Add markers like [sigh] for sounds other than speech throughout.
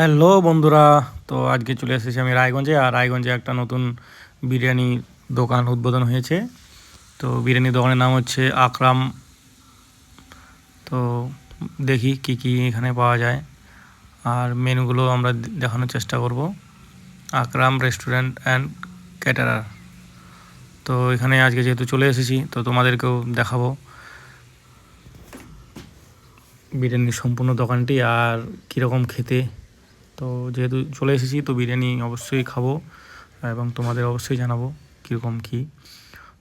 Hello বন্ধুরা, তো আজকে চলে এসেছি আমি রায়গঞ্জে, আর রায়গঞ্জে একটা নতুন বিরিয়ানি দোকান উদ্বোধন হয়েছে। তো বিরিয়ানি দোকানের নাম হচ্ছে আকরাম। তো দেখি কি কি এখানে পাওয়া যায়। আর মেনুগুলো আমরা দেখানোর চেষ্টা করব। Akram restaurant and caterer. তো এখানে আজকে যেহেতু চলে এসেছি, তো তোমাদেরকেও দেখাবো। বিরিয়ানির সম্পূর্ণ দোকানটি আর কীরকম খেতে তো যেহেতু চলে এসেছি, তো বিরিয়ানি অবশ্যই খাব এবং তোমাদের অবশ্যই জানাব কীরকম কী।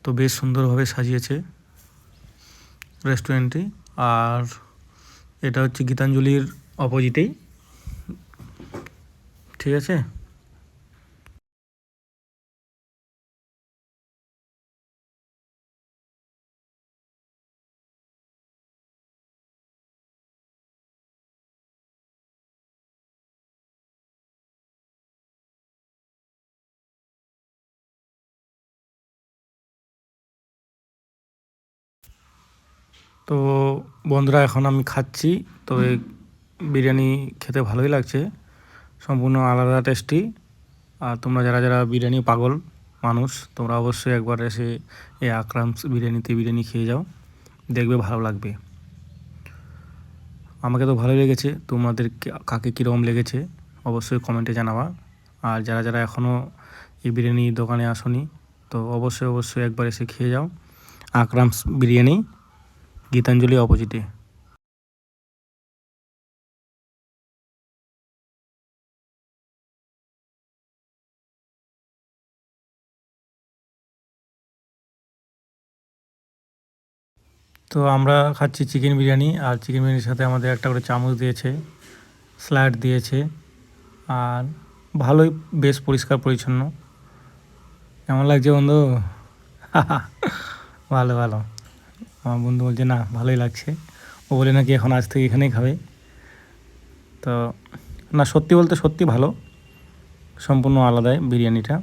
তো বেশ সুন্দরভাবে সাজিয়েছে রেস্টুরেন্টটি। আর এটা হচ্ছে গীতাঞ্জলির অপোজিটেই। ঠিক আছে? তো বন্ধুরা, এখন আমি খাচ্ছি। তবে বিরিয়ানি খেতে ভালোই লাগছে। সম্পূর্ণ আলাদা টেস্টি আর তোমরা যারা যারা বিরিয়ানি পাগল মানুষ, তোমরা অবশ্যই একবার এসে এই আকরামস বিরিয়ানিতে বিরিয়ানি খেয়ে যাও। দেখবে ভালো লাগবে। আমাকে তো ভালো লেগেছে। তোমাদের কাকে কীরকম লেগেছে, অবশ্যই কমেন্টে জানাবা। আর যারা যারা এখনও এই বিরিয়ানি দোকানে আসনি, তো অবশ্যই অবশ্যই একবার এসে খেয়ে যাও। আকরামস বিরিয়ানি। গীতাঞ্জলি অপোজিটে। তো আমরা খাচ্ছি চিকেন বিরিয়ানি, আর চিকেন বিরিয়ানির সাথে আমাদের একটা করে চামচ দিয়েছে স্যালাড দিয়েছে, আর ভালোই বেশ পরিষ্কার পরিচ্ছন্ন। কেমন লাগছে বন্ধু? [laughs] ভালো ভালো। আমার বন্ধু বলছে, না, ভালোই লাগছে। ও বলে, নাকি এখন আজ থেকে এখানেই খাবে? তো, না, সত্যি বলতে সত্যি ভালো। সম্পূর্ণ আলাদাই বিরিয়ানিটা।